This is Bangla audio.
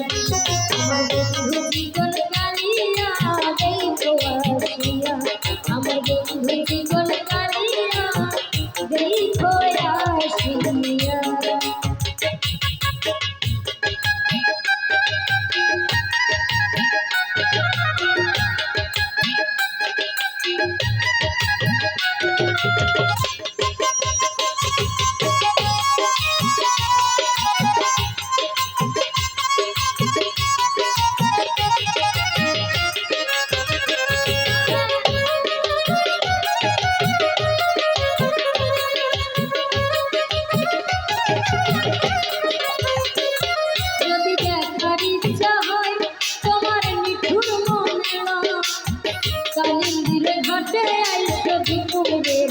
Thank you. যায় প্রভু কুবের